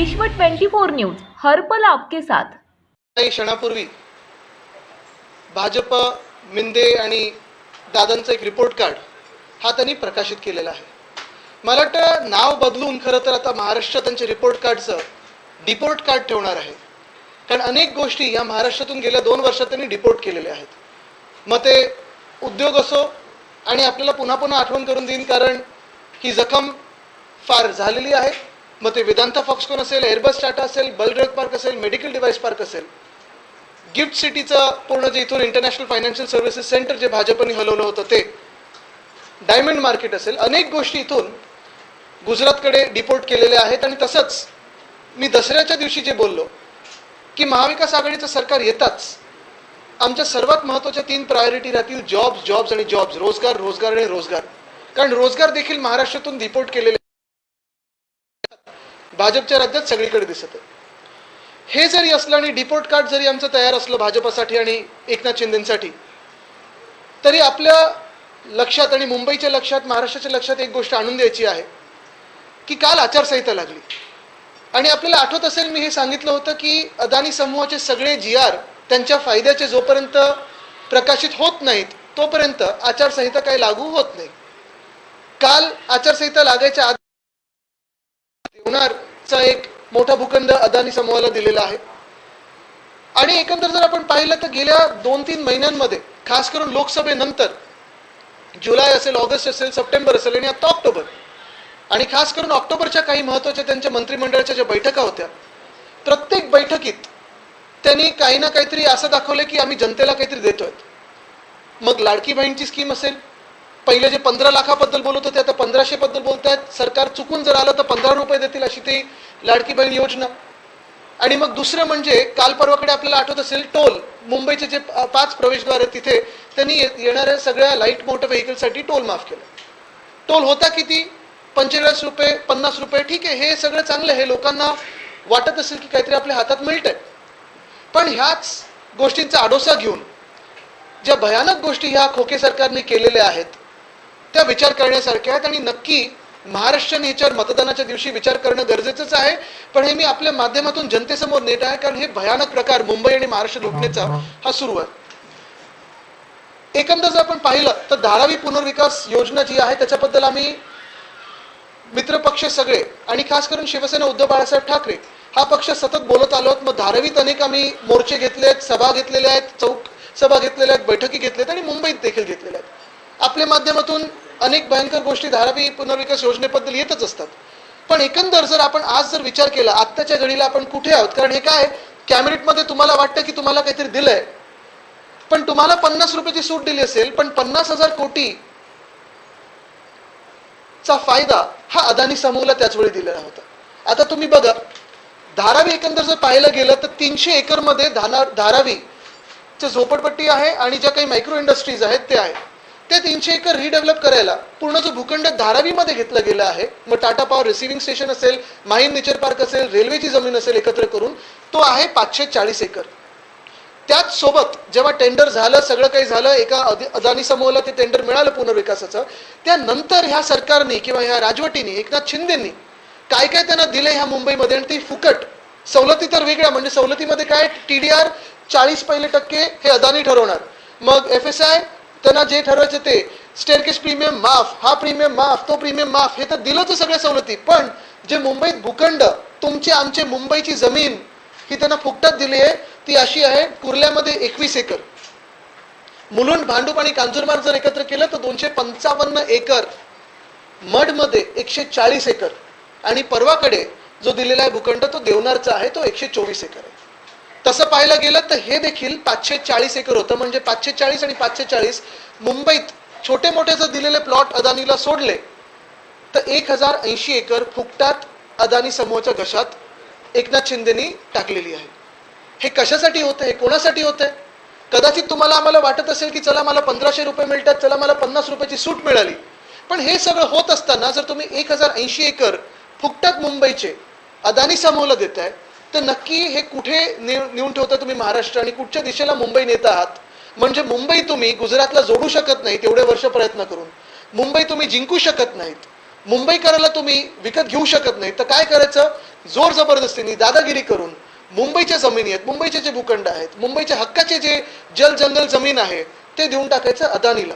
विश्व 24 न्यूज हर्पल आपके साथ. काही क्षणापूर्वी भाजप मिंदे आणि दादांचं एक रिपोर्ट कार्ड हा त्यांनी प्रकाशित केलेला आहे. मला वाटतं नाव बदलून खरं तर आता महाराष्ट्र त्यांच्या रिपोर्ट कार्डचं डिपोर्ट कार्ड ठेवणार आहे. कारण अनेक गोष्टी या महाराष्ट्रातून गेल्या दोन वर्षात त्यांनी डिपोर्ट केलेल्या आहेत. मग ते उद्योग असो आणि आपल्याला पुन्हा पुन्हा आठवण करून देईन कारण ही जखम फार झालेली आहे. मग ते वेदांता फॉक्सकॉन असेल एअरबस टाटा असेल बलड्रग पार्क असेल मेडिकल डिव्हाइस पार्क असेल. गिफ्ट सिटीचं पूर्ण जे इथून इंटरनॅशनल फायनान्शियल सर्व्हिसेस सेंटर जे भाजपने हलवलं होतं ते. डायमंड मार्केट असेल अनेक गोष्टी इथून गुजरातकडे डिपोर्ट केलेल्या आहेत आणि तसंच मी दसऱ्याच्या दिवशी जे बोललो की महाविकास आघाडीचं सरकार येताच आमच्या सर्वात महत्त्वाच्या तीन प्रायोरिटी राहतील जॉब्स जॉब्स आणि जॉब्स रोजगार रोजगार आणि रोजगार. कारण रोजगार देखील महाराष्ट्रातून डिपोर्ट केलेले भाजपच्या राज्यात सगळीकडे दिसत आहे. हे जरी असलं आणि डिपोर्ट कार्ड जरी आमचं तयार असलं भाजपासाठी आणि एकनाथ शिंदेसाठी तरी आपल्या लक्षात आणि मुंबईच्या लक्षात महाराष्ट्राच्या लक्षात एक गोष्ट आणून द्यायची आहे की काल आचारसंहिता लागली. आणि आपल्याला आठवत असेल मी हे सांगितलं होतं की अदानी समूहाचे सगळे जी आर त्यांच्या फायद्याचे जोपर्यंत प्रकाशित होत नाहीत तोपर्यंत आचारसंहिता काही लागू होत नाही. काल आचारसंहिता लागायच्या आधी चा एक मोठा भूखंड अदानी समूहाला दिलेला आहे. आणि एकंदर जर आपण पाहिलं तर गेल्या दोन तीन महिन्यांमध्ये खास करून लोकसभेनंतर जुलै असेल ऑगस्ट असेल सप्टेंबर असेल आणि आता ऑक्टोबर आणि खास करून ऑक्टोबरच्या काही महत्त्वाच्या त्यांच्या मंत्रिमंडळाच्या ज्या बैठका होत्या प्रत्येक बैठकीत त्यांनी काही ना काहीतरी असं दाखवलं की आम्ही जनतेला काहीतरी देतोय. मग लाडकी बहीणची स्कीम असेल पहिले जे पंधरा लाखाबद्दल बोलत होते आता पंधराशे बद्दल बोलतायत सरकार चुकून जर आलं तर पंधरा रुपये देतील अशी ती लाडकी बहीण योजना. आणि मग दुसरं म्हणजे काल परवाकडे आपल्याला आठवत असेल टोल. मुंबईचे जे पाच प्रवेशद्वार आहेत तिथे त्यांनी येणाऱ्या सगळ्या लाइट मोटर व्हेकलसाठी टोल माफ केला. टोल होता किती? पंचेचाळीस रुपये पन्नास रुपये ठीक आहे हे सगळं चांगलं आहे. लोकांना वाटत असेल की काहीतरी आपल्या हातात मिळतंय. पण ह्याच गोष्टींचा आडोसा घेऊन ज्या भयानक गोष्टी ह्या खोके सरकारने केलेल्या आहेत त्या विचार करण्यासारख्या आहेत. आणि नक्की महाराष्ट्राने याच्यावर मतदानाच्या दिवशी विचार करणं गरजेचंच आहे. पण हे मी आपल्या माध्यमातून जनतेसमोर नेट आहे कारण हे भयानक प्रकार मुंबई आणि महाराष्ट्र लुटण्याचा हा सुरू आहे. एकंदर जर आपण पाहिलं तर धारावी पुनर्विकास योजना जी आहे त्याच्याबद्दल आम्ही मित्रपक्ष सगळे आणि खास करून शिवसेना उद्धव बाळासाहेब ठाकरे हा पक्ष सतत बोलत आलो मग धारावीत अनेक आम्ही मोर्चे घेतले आहेत सभा घेतलेल्या आहेत चौक सभा घेतलेल्या आहेत बैठकी घेतल्या आहेत आणि मुंबईत देखील घेतलेल्या आहेत. आपल्या माध्यमातून अनेक भयंकर गोष्टी धारावी पुनर्विकास योजनेबद्दल येतच असतात. पण एकंदर जर आपण आज जर विचार केला आत्ताच्या घडीला आपण कुठे आहोत? कारण हे काय कॅबिनेटमध्ये तुम्हाला वाटतं की तुम्हाला काहीतरी दिलंय. पण तुम्हाला पन्नास रुपयाची सूट दिली असेल पण पन्नास हजार कोटी चा फायदा हा अदानी समूहला त्याच वेळी दिलेला होता. आता तुम्ही बघा धारावी एकंदर जर पाहायला गेलं तर तीनशे एकरमध्ये धाना धारावी चे झोपडपट्टी आहे आणि ज्या काही मायक्रो इंडस्ट्रीज आहेत ते आहे ते तीनशे एकर रिडेव्हलप करायला पूर्ण जो भूखंड धारावीमध्ये घेतला गेला आहे मग टाटा पॉवर रिसिव्हिंग स्टेशन असेल माहीम नेचर पार्क असेल रेल्वेची जमीन असेल एकत्र करून तो आहे पाचशे चाळीस एकर. त्याच सोबत जेव्हा टेंडर झालं सगळं काही झालं एका अद- अदानी समूहाला ते टेंडर मिळालं पुनर्विकासाचं त्यानंतर ह्या सरकारने किंवा ह्या राजवटीने एकनाथ शिंदेंनी काय काय त्यांना दिले ह्या मुंबईमध्ये आणि ती फुकट. सवलती तर वेगळ्या म्हणजे सवलतीमध्ये काय? टी डी आर चाळीस पहिले टक्के हे अदानी ठरवणार. मग एफ एस आय त्यांना जे ठरवायचं ते. स्टेअरकेस प्रीमियम माफ हा प्रीमियम माफ तो प्रीमियम माफ हे तर दिलंच सगळ्या सवलती. पण जे मुंबईत भूखंड तुमचे आमचे मुंबईची जमीन ही त्यांना फुकटात दिली आहे. ती अशी आहे कुर्ल्यामध्ये एकवीस एकर. मुलुंड भांडूप आणि कांजूरमार्ग जर एकत्र केलं तर दोनशे पंचावन्न एकर मडमध्ये एकशे चाळीस एकर. आणि परवाकडे जो दिलेला आहे भूखंड तो देवनारचा आहे तो एकशे चोवीस एकर आहे. तसं पाहायला गेलं तर हे देखील पाचशे चाळीस एकर होतं. म्हणजे पाचशे चाळीस आणि पाचशे चाळीस मुंबईत छोटे मोठे जर दिलेले प्लॉट अदानीला सोडले तर एक हजार ऐंशी एकर फुकटात अदानी समूहाच्या घशात एकनाथ शिंदेनी टाकलेली आहे. हे कशासाठी होतं? हे कोणासाठी होतंय कदाचित तुम्हाला आम्हाला वाटत असेल की चला मला पंधराशे रुपये मिळतात चला मला पन्नास रुपयाची सूट मिळाली. पण हे सगळं होत असताना जर तुम्ही एक हजार ऐंशी एकर फुकटात मुंबईचे अदानी समूहाला देताय तर नक्की हे कुठे नेऊन ठेवता तुम्ही महाराष्ट्र आणि कुठच्या दिशेला मुंबई नेत आहात? म्हणजे मुंबई तुम्ही गुजरातला जोडू शकत नाही तेवढे वर्ष प्रयत्न करून. मुंबई तुम्ही जिंकू शकत नाहीत. मुंबईकराला तुम्ही विकत घेऊ शकत नाही तर काय करायचं? जोर जबरदस्तीने दादागिरी करून मुंबईच्या जमिनी आहेत मुंबईचे जे भूखंड आहेत मुंबईच्या हक्काचे जे जल जंगल जमीन आहे ते देऊन टाकायचं अदानीला.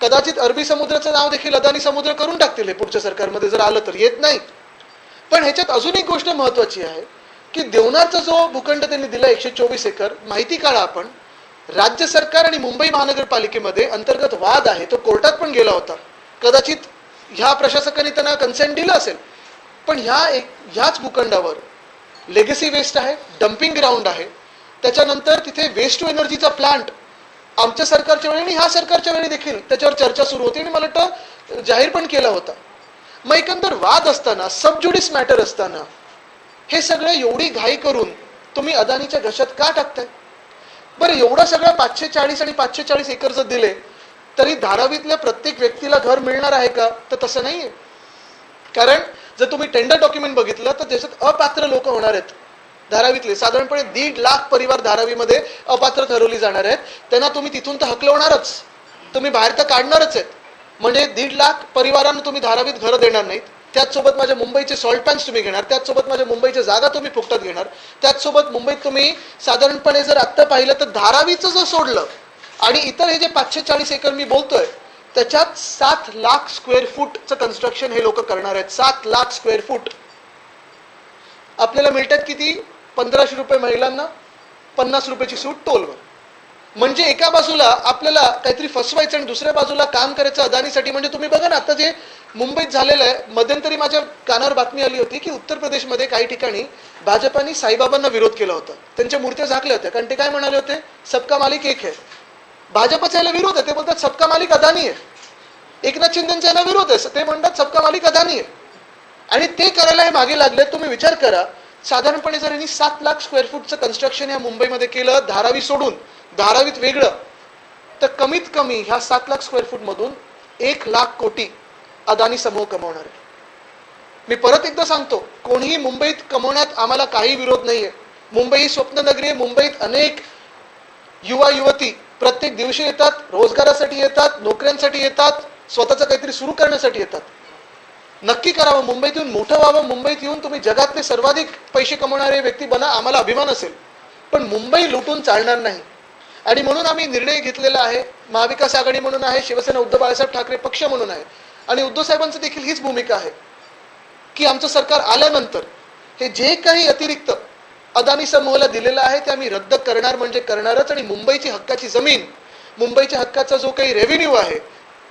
कदाचित अरबी समुद्राचं नाव देखील अदानी समुद्र करून टाकतील हे पुढच्या सरकारमध्ये जर आलं तर. येत नाही. पण ह्याच्यात अजून एक गोष्ट महत्वाची आहे. की देवनारचा जो भूखंड त्यांनी दिला एकशे चोवीस एकर माहिती काढा आपण. राज्य सरकार आणि मुंबई महानगरपालिकेमध्ये अंतर्गत वाद आहे तो कोर्टात पण गेला होता. कदाचित ह्या प्रशासकाने त्यांना कन्सेंट दिलं असेल. पण ह्या एक ह्याच भूखंडावर लेगसी वेस्ट आहे डम्पिंग ग्राउंड आहे. त्याच्यानंतर तिथे वेस्ट टू एनर्जीचा प्लांट आमच्या सरकारच्या वेळी आणि ह्या सरकारच्या वेळी देखील त्याच्यावर चर्चा सुरू होती आणि मला वाटतं जाहीर पण केला होता. मग एकंदर वाद असताना सबज्युडिस मॅटर असताना हे सगळं एवढी घाई करून तुम्ही अदानीच्या घशात का टाकताय? बरं एवढं सगळं पाचशे चाळीस आणि पाचशे चाळीस एकर जर दिले तरी धारावीतल्या प्रत्येक व्यक्तीला घर मिळणार आहे का? तर तसं नाही आहे कारण जर तुम्ही टेंडर डॉक्युमेंट बघितलं तर त्याच्यात अपात्र लोक होणार आहेत. धारावीतले साधारणपणे दीड लाख परिवार धारावीमध्ये अपात्र ठरवली जाणार आहेत. त्यांना तुम्ही तिथून तर हकलवणारच तुम्ही बाहेर तर काढणारच आहेत. म्हणजे दीड लाख परिवारांना तुम्ही धारावीत घरं देणार नाहीत. त्याचसोबत माझ्या मुंबईचे सॉल्ट तुम्ही घेणार त्याचसोबत माझ्या मुंबईच्या जागा तुम्ही फुकटात घेणार त्याचसोबत मुंबईत तुम्ही साधारणपणे जर आत्ता पाहिलं तर धारावीचं जर सोडलं आणि इतर हे जे पाचशे चाळीस एकर मी बोलतोय त्याच्यात सात लाख स्क्वेअर फूटचं कन्स्ट्रक्शन हे लोक करणार आहेत. सात लाख स्क्वेअर फूट आपल्याला मिळतात किती? पंधराशे रुपये महिलांना पन्नास रुपयाची सूट टोलवर. म्हणजे एका बाजूला आपल्याला काहीतरी फसवायचं आणि दुसऱ्या बाजूला काम करायचं अदानीसाठी म्हणजे तुम्ही बघा ना आता जे मुंबईत झालेलं आहे. मध्यंतरी माझ्या कानावर बातमी आली होती की उत्तर प्रदेशमध्ये काही ठिकाणी भाजपाने साईबाबांना विरोध केला होता. त्यांच्या मूर्त्या झाकल्या होत्या. कारण ते काय म्हणाले होते? सबका मालिक एक आहे भाजपचा याला विरोध आहे. ते बोलतात सबका मालिक अदानी आहे एकनाथ शिंदेचा याला विरोध आहे. ते म्हणतात सबका मालिक अदानी आहे आणि ते करायला हे मागे लागले. तुम्ही विचार करा. साधारणपणे जर यांनी सात लाख स्क्वेअर फूटचं कन्स्ट्रक्शन या मुंबईमध्ये केलं धारावी सोडून धारावीत वेगळं तर कमीत कमी ह्या सात लाख स्क्वेअर फूटमधून एक लाख कोटी अदानी समूह कमवणार आहे. मी परत एकदा सांगतो कोणीही मुंबईत कमवण्यात आम्हाला काही विरोध नाहीये. मुंबई ही स्वप्ननगरी आहे मुंबईत अनेक युवा युवती प्रत्येक दिवशी येतात रोजगारासाठी येतात नोकऱ्यांसाठी येतात स्वतःचं काहीतरी सुरू करण्यासाठी येतात. नक्की करावं मुंबईत येऊन मोठं व्हावं मुंबईत येऊन तुम्ही जगातले सर्वाधिक पैसे कमवणारे व्यक्ती बना आम्हाला अभिमान असेल. पण मुंबई लुटून चालणार नाही. आणि म्हणून आम्ही निर्णय घेतलेला आहे महाविकास आघाडी म्हणून आहे शिवसेना उद्धव बाळासाहेब ठाकरे पक्ष म्हणून आहे. आणि उद्धव साहेबांचं देखील हीच भूमिका आहे की आमचं सरकार आल्यानंतर हे जे काही अतिरिक्त अदानी समूहाला दिलेलं आहे ते आम्ही रद्द करणार म्हणजे करणारच आणि मुंबईची हक्काची जमीन मुंबईच्या हक्काचा जो काही रेव्हेन्यू आहे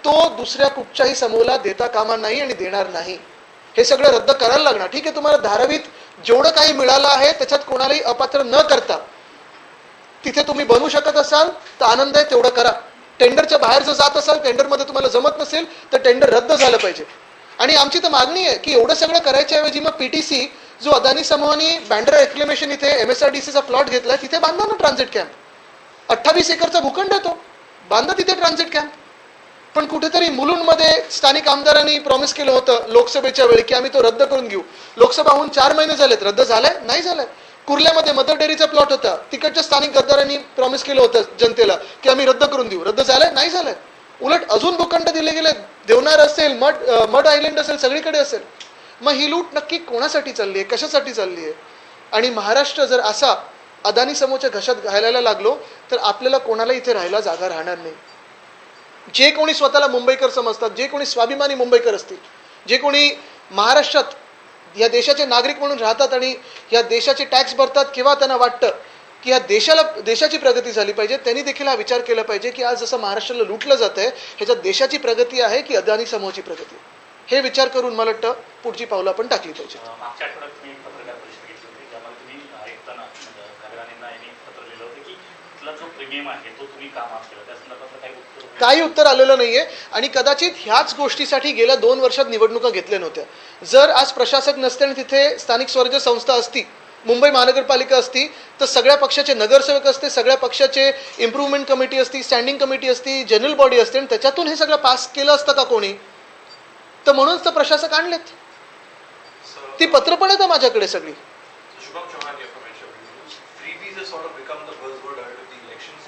तो दुसऱ्या कुठच्याही समूहाला देता कामा नाही आणि देणार नाही. हे सगळं रद्द करायला लागणार. ठीक आहे तुम्हाला धारावीत जेवढं काही मिळालं आहे त्याच्यात कोणालाही अपात्र न करता तिथे तुम्ही बनवू शकत असाल तर आनंद आहे तेवढं करा. टेंडरच्या बाहेर जर जात असाल टेंडरमध्ये तुम्हाला जमत नसेल तर टेंडर रद्द झालं पाहिजे. आणि आमची तर मागणी आहे की एवढं सगळं करायच्याऐवजी मग पीटीसी जो अदानी समूहाने बँड्रा एक्लेमेशन इथे एम एस आर डी सीचा प्लॉट घेतला तिथे बांधा ना ट्रान्झिट कॅम्प अठ्ठावीस एकरचा भूखंड येतो बांधा तिथे ट्रान्झिट कॅम्प पण कुठेतरी मुलुंडमध्ये स्थानिक आमदारांनी प्रॉमिस केलं होतं लोकसभेच्या वेळी की आम्ही तो रद्द करून घेऊ. लोकसभा होऊन चार महिने झालेत. रद्द झालाय? नाही झालाय. कुर्ल्यामध्ये मदर डेअरीचा प्लॉट होता. तिकडच्या स्थानिक गद्दारांनी प्रॉमिस केलं होतं जनतेला की आम्ही रद्द करून देऊ. रद्द झालंय? नाही झालंय. उलट अजून भूखंड दिले गेले. देवनार असेल मड मठ मड आयलंड असेल सगळीकडे असेल. मग ही लूट नक्की कोणासाठी चालली आहे कशासाठी चालली आहे आणि महाराष्ट्र जर असा अदानी समोरच्या घशात घालायला लागलो तर आपल्याला कोणाला इथे राहायला जागा राहणार नाही? जे कोणी स्वतःला मुंबईकर समजतात जे कोणी स्वाभिमानी मुंबईकर असतील जे कोणी महाराष्ट्रात या देशाचे नागरिक म्हणून राहतात आणि या देशाचे टॅक्स भरतात किंवा त्यांना वाटतं की या देशाला देशाची प्रगती झाली पाहिजे. त्यांनी देखील हा विचार केला पाहिजे की आज जसं महाराष्ट्राला लुटलं जातं आहे ह्याच्यात देशाची प्रगती आहे की अदानी समूहाची प्रगती हे विचार करून मला वाटतं पुढची पावलं आपण टाकली पाहिजे जो प्रीमियम आहे तो तुम्ही का केला? त्या संदर्भात काही उत्तर आलेलं नाही आहे आणि कदाचित ह्याच गोष्टीसाठी गेल्या दोन वर्षात निवडणुका घेतल्या नव्हत्या. जर आज प्रशासक नसते आणि तिथे स्थानिक स्वराज्य संस्था असती मुंबई महानगरपालिका असती तर सगळ्या पक्षाचे नगरसेवक असते सगळ्या पक्षाचे इम्प्रूव्हमेंट कमिटी असती स्टँडिंग कमिटी असती जनरल बॉडी असते आणि त्याच्यातून हे सगळं पास केलं असतं का कोणी? तर म्हणूनच तर प्रशासक आणलेत. ती पत्र पण येतं माझ्याकडे सगळी. Shubham Chauhan here from News. Freebies has sort of become the buzzword ahead of the elections.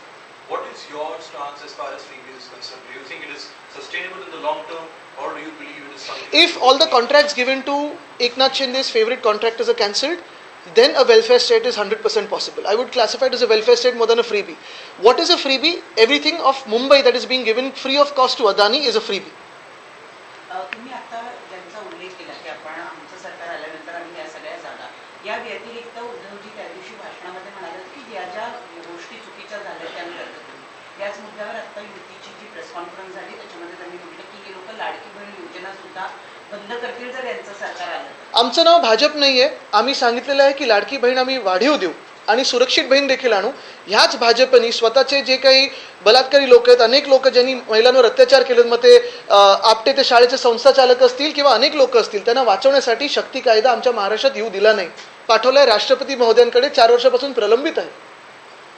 What is your stance as far as freebies is concerned? Do you think it is sustainable in the long term, or do you believe it is something? If all the contracts given to Eknath Shinde's favorite contractors are cancelled, then a welfare state is 100% possible. I would classify it as a welfare state more than a freebie. What is a freebie? Everything of Mumbai that is being given free of cost to Adani is a freebie. अ, तुम्ही आता ज्यांचा उल्लेख केला की आपण आमचं सरकार आल्यानंतर आम्ही या सगळ्या जागा या व्यतिरिक्त उद्धवजी त्या दिवशी भाषणामध्ये म्हणाले की ज्या ज्या गोष्टी चुकीच्या झाल्या त्या आम्ही रद्द करू याच मुद्द्यावर आता युतीची जी प्रेस कॉन्फरन्स झाली त्याच्यामध्ये त्यांनी म्हटलं की हे लोक लाडकी बहीण योजना सुद्धा बंद करतील जर यांचं सरकार आलं आमचं नाव भाजप नाही आहे आम्ही सांगितलेलं आहे की लाडकी बहीण आम्ही वाढीव देऊ आणि सुरक्षित बहीण देखील आणू. ह्याच भाजपनी स्वतःचे जे काही बलात्कारी लोक आहेत अनेक लोक ज्यांनी महिलांवर अत्याचार केले मग ते आपटे ते शाळेचे संस्था चालक असतील किंवा अनेक लोक असतील त्यांना वाचवण्यासाठी शक्ती कायदा आमच्या महाराष्ट्रात येऊ दिला नाही. पाठवलाय राष्ट्रपती महोदयांकडे चार वर्षापासून प्रलंबित आहे.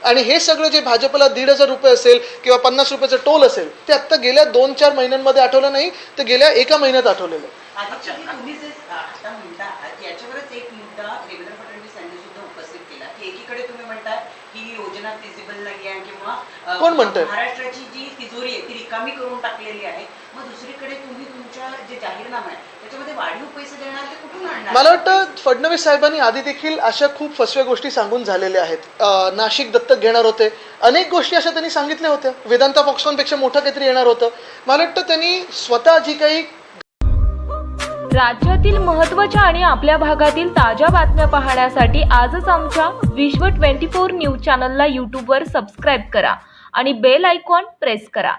आणि हे सगळं जे भाजपला दीड हजार रुपये असेल किंवा पन्नास रुपयाचं टोल असेल ते आत्ता गेल्या दोन चार महिन्यांमध्ये आठवलं नाही तर गेल्या एका महिन्यात आठवलेलं आहे म्हणता ही कोण म्हणतंय? महाराष्ट्राची जी तिजोरी आहे ती रिकामी करून टाकलेली आहे मग दुसरीकडे तुम्ही तुमच्या जे जाहीरनामा आहे त्याच्यामध्ये वाढीव पैसे देणार ते कुठून आणणार? मला वाटतं फडणवीस साहेबांनी आधी देखील अशा खूप फसव्या गोष्टी सांगून झालेल्या आहेत. नाशिक दत्तक घेणार होते. अनेक गोष्टी अशा त्यांनी सांगितल्या होत्या. वेदांता फॉक्सकॉनपेक्षा मोठं काहीतरी येणार होतं. मला वाटतं त्यांनी स्वतः जी काही राज्यातील महत्त्वाच्या आणि आपल्या भागातील ताज्या बातम्या पाहण्यासाठी आजच आमच्या विश्व 24 न्यूज चॅनलला यूट्यूबवर सबस्क्राईब करा आणि बेल आयकॉन प्रेस करा.